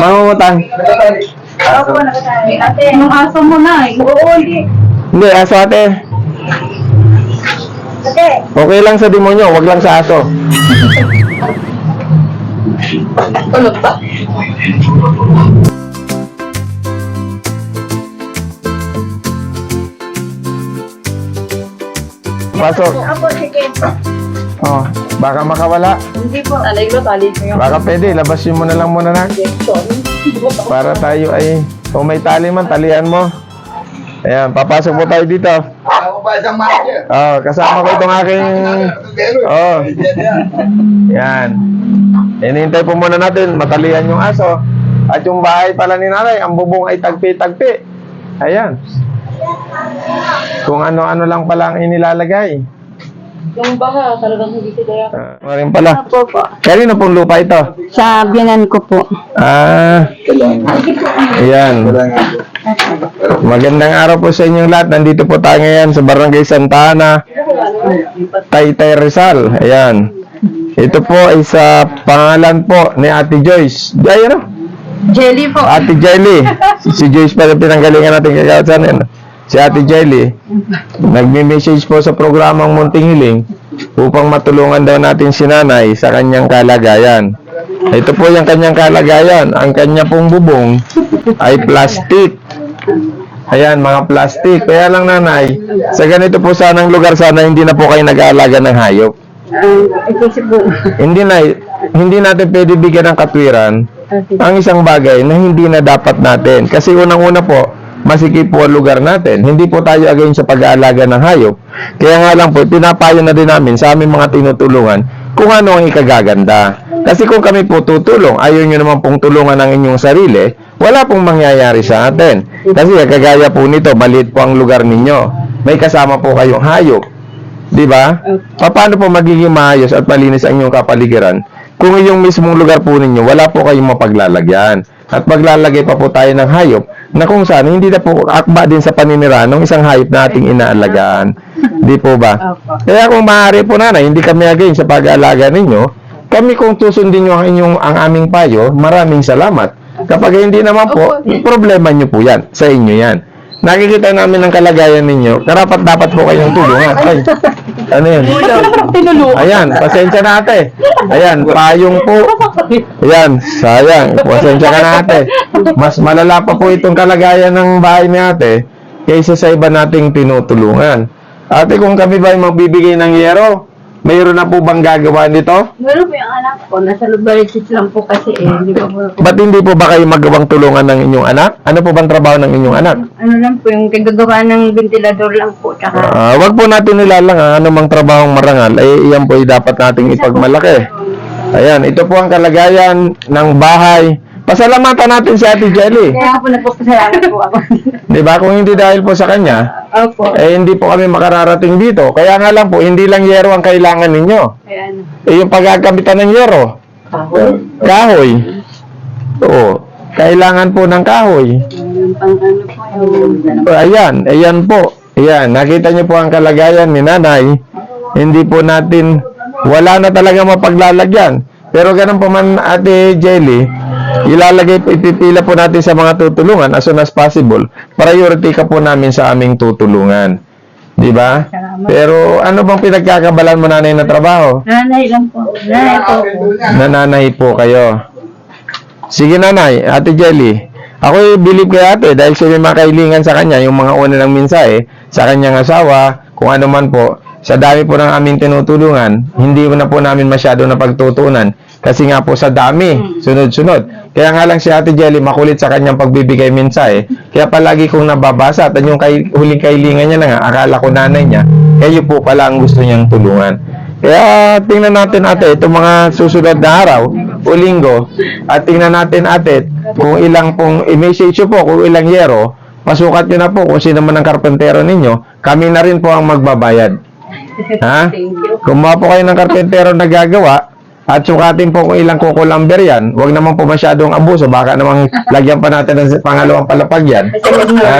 Mangungutang. Opo, nakatali. Ate, yung aso mo na eh. Oo, hindi. Hindi, aso ate. Ate, Okay lang sa demonyo, wag lang sa aso. tulog ba? Pasok. Sige. Oh, baka makawala. Hindi po. Alay mo, tali ko yung Baka pwede, labasin mo na lang muna na. Para tayo ay, kung may tali man, talian mo. Ayan, papasok po tayo dito. Ako ba isang manager? Oh, kasama ko itong aking... Oh, yan. Inintay po muna natin, matalian yung aso. At yung bahay pala ni nanay, ang bubong ay tagpi-tagpi. Ayan. Kung ano-ano lang pala ang inilalagay. Yung baha, talagang hindi sila. Ah, uh, rin pala. Opo po. Kanino pong lupa ito? Sa biyanan ko po. Ah, ayan. Magandang araw po sa inyong lahat. Nandito po tayo ngayon sa Barangay Santa Ana, Taytay Rizal. Ayan. Ito po ay sa pangalan po ni Ate Joyce. Ay, ano? Jelly po. Ate Jelly. Si Joyce pa yung pinanggalingan natin kagawasan yan. Si Ate Jelly, nagme-message po sa programang Munting Hiling upang matulungan daw natin si nanay sa kanyang kalagayan. Ito po yung kanyang kalagayan. Ang kanya pong bubong ay plastic. Ayan, mga plastic. Kaya lang nanay, sa ganito po sanang lugar sana hindi na po kayo nag-aalaga ng hayop. Hindi na, hindi natin pwede bigyan ng katwiran ang isang bagay na hindi na dapat natin. Kasi unang-una po, masikip po ang lugar natin. Hindi po tayo agayon sa pag-aalaga ng hayop. Kaya nga lang po, pinapayo na din namin sa aming mga tinutulungan kung ano ang ikagaganda. Kasi kung kami po tutulong, ayaw nyo naman pong tulungan ang inyong sarili, wala pong mangyayari sa atin. Kasi kagaya po nito, maliit po ang lugar ninyo. May kasama po kayong hayop. Di ba? Paano po magiging maayos at malinis ang inyong kapaligiran kung yung mismong lugar po ninyo, wala po kayong mapaglalagyan. At maglalagay pa po tayo ng hayop na kung saan hindi na po akba din sa paninira ng isang hayop na ating inaalagaan. Di po ba? Kaya kung maaari po nanay, hindi kami again sa pag-aalaga ninyo, kami kung susundin nyo ang, inyong, ang aming payo, maraming salamat. Kapag hindi naman po, problema nyo po yan. Sa inyo yan. Nakikita namin ang kalagayan ninyo, karapat dapat po kayong tulungan. Ay, ano yun? Tinulungan. Ayan, pasensya na ate. Ayan, payong po. Ayan, sayang. Pasensya ka na ate. Mas malala pa po itong kalagayan ng bahay ni ate kaysa sa iba nating tinutulungan. Ate, kung kami ba ay magbibigay ng yero, mayroon na po bang gagawa nito? Meron po yung anak ko. Nasa Lubarisis lang po kasi eh. Hindi po po. Ba't hindi po ba kayo magawang tulungan ng inyong anak? Ano po bang trabaho ng inyong anak? Ano lang po yung kagagawa ng ventilador lang po. Tsaka Ah, wag po natin nilalang ha, anumang trabahong marangal, ay iyan po ay dapat nating ipagmalaki. Ayan, ito po ang kalagayan ng bahay. Pasalamatan natin si Ate Jelly. kaya po nagpapasalamat po ako. Di ba? Kung hindi dahil po sa kanya, Opo. eh hindi po kami makararating dito. Kaya nga lang po, hindi lang yero ang kailangan ninyo. Kaya ano. Eh yung pagkakabitan ng yero, kahoy. Oo, kailangan po ng kahoy. Yung pang ano po yung O, ayan, ayan po. Ayan, nakita niyo po ang kalagayan ni nanay. Hindi po natin, wala na talaga mapaglalagyan. Pero ganun po man, Ate Jelly, ilalagay po, ipipila po natin sa mga tutulungan as soon as possible. Priority ka po namin sa aming tutulungan. Di ba? Pero ano bang pinagkakabalan mo nanay na trabaho? Nanay lang po. Nanay po. Nananay po kayo. Sige nanay, Ate Jelly. Ako believe kay ate dahil siya may makailingan sa kanya, yung mga una ng mensahe, sa kanyang asawa, kung ano man po, sa dami po ng aming tinutulungan, hindi na po namin masyado na pagtutunan. Kasi nga po sa dami, sunod-sunod. Kaya nga lang si Ate Jelly makulit sa kanyang pagbibigay mensahe. Kaya palagi kong nababasa at yung kay, huling kailingan niya na nga, akala ko nanay niya, kayo po pala ang gusto niyang tulungan. Kaya tingnan natin ate, itong mga susunod na araw o linggo, at tingnan natin ate, kung ilang pong, i-message nyo po kung ilang yero, pasukat nyo na po kung sino man ang karpentero ninyo, kami na rin po ang magbabayad. Ha? Kumuha po kayo ng karpentero na gagawa, at sukatin po kung ilang kukulamber yan, huwag naman po masyadong abuso, baka namang lagyan pa natin ng pangalawang palapag yan. Ha?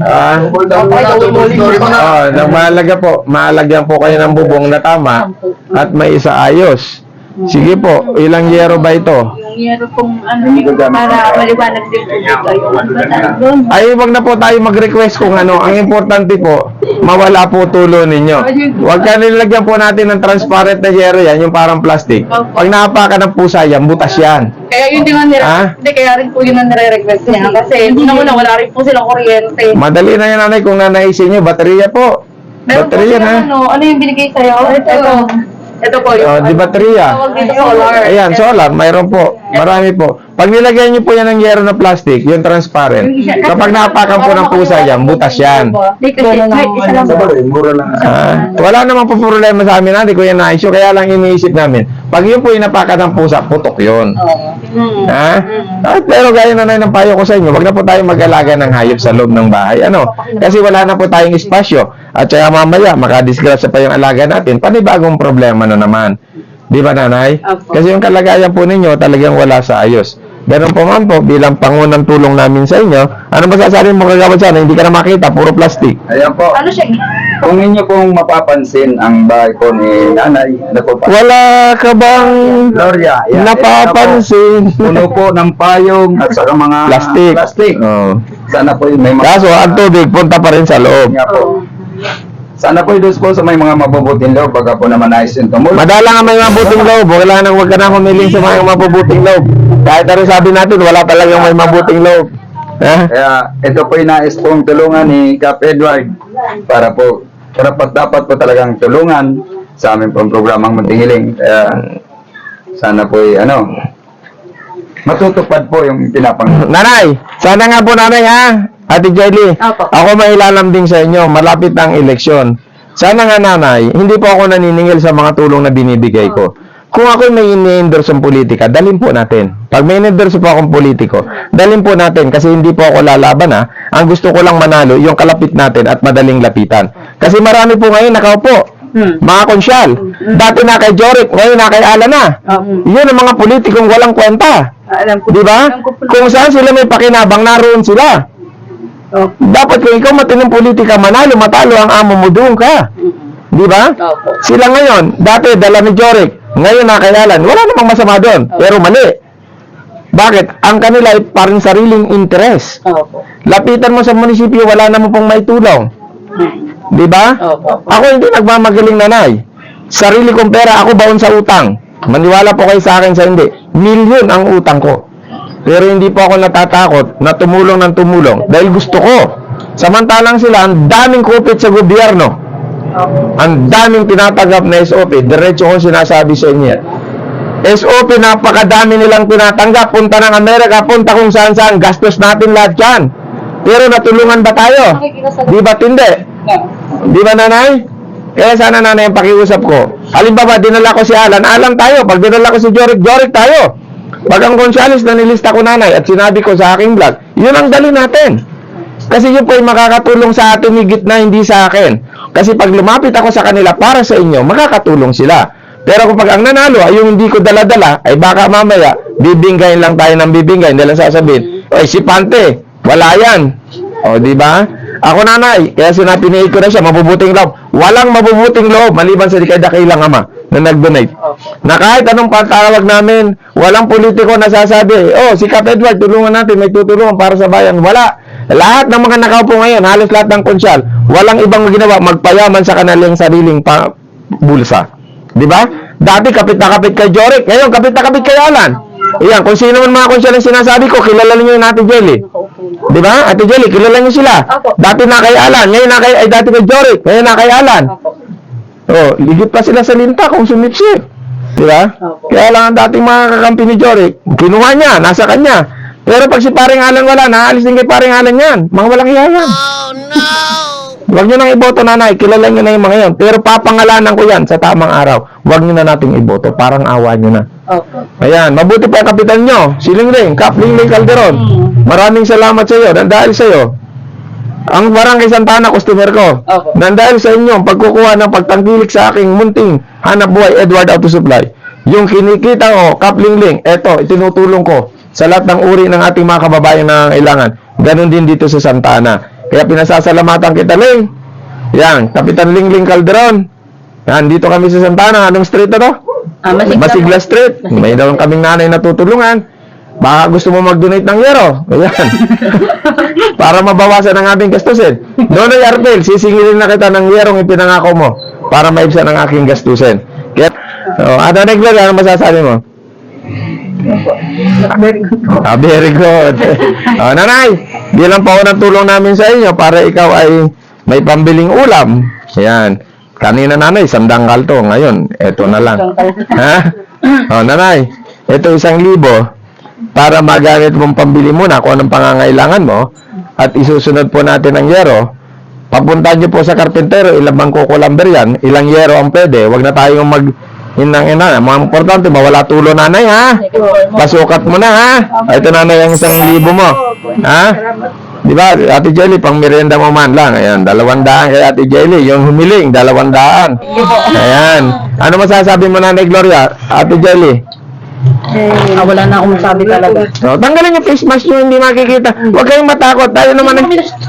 Ah. Oh, nang mahalaga po, mahalagyan po kayo ng bubong na tama at may isa ayos. Sige po, ilang yero ba ito? Yung yero pong ano, para maliwanag din po dito. Yung ano doon? Ay, wag na po tayo mag-request kung ano. Ang importante po, mawala po tulo ninyo. Huwag ka nilagyan po natin ng transparent na yero yan, yung parang plastic. Pag napakan ng pusa yan, butas yan. Kaya yun din ang nire- Ah? Hindi, kaya rin po yun ang nire-request niya. Kasi una-una, wala rin po silang kuryente. Madali na yan, nanay, kung nanaisin nyo, baterya po. Meron po Baterya silang na. ano, ano yung binigay sa'yo? Ito. Ito po yung Oh, di baterya. Tawag dito solar. Ayan, solar, mayroon po. Marami po. Pag nilagyan nyo po yan ng yero na plastic, yung transparent, kapag napakan po ng pusa yan, butas yan. Po. Mura lang. Ah, wala naman po problema sa amin, nanay, kuya na issue. Kaya lang iniisip namin, pag yun po yung napakan ng pusa, putok yun. Hmm. Ha? Ah, pero gaya na ng payo ko sa inyo, wag na po tayo mag-alaga ng hayop sa loob ng bahay. Ano? Kasi wala na po tayong espasyo. At saka mamaya, makadisgrasya pa yung alaga natin. Panibagong problema na naman. Di ba, nanay? Opo. Kasi yung kalagayan po ninyo, talagang wala sa ayos. Ganun po man po, bilang pangunang tulong namin sa inyo, ano ba sasabihin mo kagawad sana? Hindi ka na makita, puro plastic. Ayan po. Ano siya? Kung inyo pong mapapansin ang bahay po ni nanay, ano po pa? Wala ka bang Gloria. Ayan, napapansin? Puno po ng payong at saka mga Plastic. plastic. Oh. Sana po may mga... Kaso, ang tubig, punta pa rin sa loob. Nga po. Sana po yung po sa may mga mabubuting loob, baga po naman ayos yung tumulong. Madala nga may mabuting loob. Wala nang wag ka na humiling sa mga mabubuting loob. Kahit ano sabi natin, wala talagang may mabuting loob. Ha? Kaya ito po yung nais pong tulungan ni Cap Edward para po, para po dapat po talagang tulungan sa aming pong programang Munting Hiling. Kaya sana po yung ano, matutupad po yung pinapang... Nanay, sana nga po nanay ha. Ate Jelly, Opo. ako may ilalam din sa inyo. Malapit ang eleksyon. Sana nga nanay, hindi po ako naniningil sa mga tulong na binibigay ko. Kung ako may ini-endorse ang politika, dalhin po natin. Pag may in-endorse po akong politiko, dalhin po natin kasi hindi po ako lalaban ha. Ang gusto ko lang manalo, yung kalapit natin at madaling lapitan. Kasi marami po ngayon nakaupo. Hmm. Mga konsyal. Dati na kay Jorik, ngayon na kay Ala na. Um, Yun ang mga politikong walang kwenta. alam ko. Di ba? Kung saan sila may pakinabang, naroon sila. Oh. Dapat kung ikaw matinong politika, manalo, matalo ang amo mo, doon ka. Di ba? Opo. Sila ngayon, dati dala ni Jorik, ngayon nakayalan. Wala namang masama doon, pero mali. Bakit? Ang kanila ay parang sariling interes. Opo. Lapitan mo sa munisipyo, wala naman pong may tulong. Di ba? Opo. Ako hindi nagmamagaling nanay. Sarili kong pera, ako baon sa utang. Maniwala po kayo sa akin sa hindi. Milyon ang utang ko. Pero hindi po ako natatakot na tumulong ng tumulong dahil gusto ko. Samantalang sila, ang daming kupit sa gobyerno. Ang daming tinatanggap na SOP. Diretso ko sinasabi sa inyo. SOP, napakadami nilang tinatanggap. Punta ng Amerika, punta kung saan saan. Gastos natin lahat yan. Pero natulungan ba tayo? Di ba hindi? Di ba nanay? Kaya sana nanay ang pakiusap ko. Halimbawa, dinala ko si Alan, Alan tayo. Pag dinala ko si Jorik, Jorik tayo. Pag ang konsyalis na nilista ko nanay at sinabi ko sa aking vlog, yun ang dali natin. Kasi yun po ay makakatulong sa atin higit na hindi sa akin. Kasi pag lumapit ako sa kanila para sa inyo, makakatulong sila. Pero kung pag ang nanalo ay yung hindi ko dala-dala, ay baka mamaya, bibinggayin lang tayo ng bibinggayin. Dahil sasabihin, Oy, si Pante, wala yan. O, di ba? Ako nanay, kaya sinapiniid ko na siya, mabubuting loob. Walang mabubuting loob, maliban sa kay dakilang ama na nag-donate. Na kahit anong patawag namin, walang politiko na sasabi, oh, si Cap Edward, tulungan natin, may tutulungan para sa bayan. Wala. Lahat ng mga nakaupo ngayon, halos lahat ng konsyal, walang ibang ginawa, magpayaman sa kanilang sariling bulsa. Di ba? Dati kapit na kapit kay Jorik, ngayon kapit na kapit kay Alan. Iyan, kung sino man mga konsyal ang sinasabi ko, kilala niyo yung Ate Jelly. Di ba? Ate Jelly, kilala niyo sila. Opo. Dati na kay Alan, ngayon na kay, ay dati kay Jorik, ngayon na kay Alan. Opo. Oh, ligit pa sila sa linta kung sumipsip. Di ba? Opo. Kaya lang ang dating mga kakampi ni Jorik, kinuha niya, nasa kanya. Pero pag si paring Alan wala, naalis din kay paring Alan yan. Mga walang iya yan. Oh, no! Huwag nyo nang iboto, nanay. Kilala nyo na yung mga yan. Pero papangalanan ko yan sa tamang araw. Huwag nyo na nating iboto. Parang awa nyo na. Opo. Ayan, mabuti pa kapitan nyo. Si Lingling, Kap Lingling Calderon. Maraming salamat sa iyo. Dahil sa iyo, ang Barangay Santana customer ko. Opo. Nang dahil sa inyo, ang pagkukuha ng pagtangkilik sa aking munting hanap buhay Edward Auto Supply. Yung kinikita ko, Kap Lingling, eto, itinutulong ko sa lahat ng uri ng ating mga kababayan na kailangan. Ganon din dito sa Santana. Kaya pinasasalamatan kita, Ling. Yan, Kapitan Lingling Calderon. Yan, dito kami sa Santana. Anong street na to? Ah, masigla. Masigla Street. May daw kaming nanay na tutulungan. Baka gusto mo mag-donate ng yero. Ayan. para mabawasan ang ating gastusin. Nonoy Arpel, sisingilin na kita ng yerong ipinangako mo para maibsan ang aking gastusin. Kaya, oh, ano Negler, ano masasabi mo? Ah, very good. oh, nanay, bilang pa ng tulong namin sa inyo para ikaw ay may pambiling ulam. Ayan. Kanina nanay, sandangkal to. Ngayon, eto na lang. ha? Oh, nanay, ito isang libo para magamit mong pambili muna kung anong pangangailangan mo at isusunod po natin ang yero. Papuntahan niyo po sa karpintero, ilang bangko kulamber yan, ilang yero ang pwede. Huwag na tayong mag inang ina. Mga importante, mawala tulo nanay ha. Pasukat mo na ha. Ah, Ito nanay ang isang libo mo. Ha? Di ba, Ate Jelly, pang merienda mo man lang. Ayan, dalawang daan kay Ate Jelly. Yung humiling, dalawang daan. Ayan. Ano masasabi mo nanay Gloria? Ate Jelly? Ah, wala na akong masabi talaga. No, tanggalin yung face mask nyo, hindi makikita. Huwag kayong matakot. Tayo naman ang...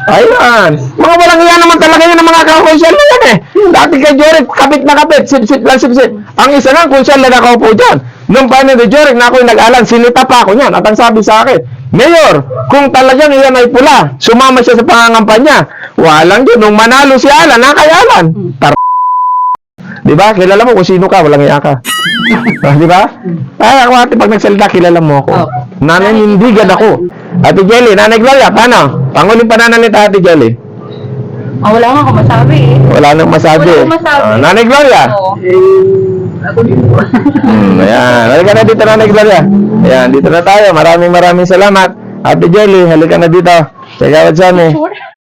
Ayan. Mga walang iya naman talaga yun ang mga kakonsyal na yan eh. Dati kay Jorek, kapit na kapit. Sip-sip lang, sip-sip. Ang isa nga, konsyal na nakaupo dyan. Nung pa ni Jorek na ako'y nag-alan, sinita pa ako niyan. At ang sabi sa akin, Mayor, kung talagang iyan ay pula, sumama siya sa pangangampanya. Walang yun. Nung manalo si Alan, nakayalan. Tar Di ba? Kilala mo kung sino ka, walang iya ka. Ah, di ba? Ay, ako ate, pag nagsalita, kilala mo ako. Nananindigan ako. Ate Jelly, Nanay Gloria, paano? Panguling pananalita, Ate Jelly. Ah, wala nga akong masabi eh. Wala nang masabi. Wala akong masabi. Ah, Nanay Gloria. Oo. Hmm, ayan. Halika na dito, Nanay Gloria. Ayan, dito na tayo. Maraming maraming salamat. Ate Jelly, halika na dito. Check out sa amin. Sure.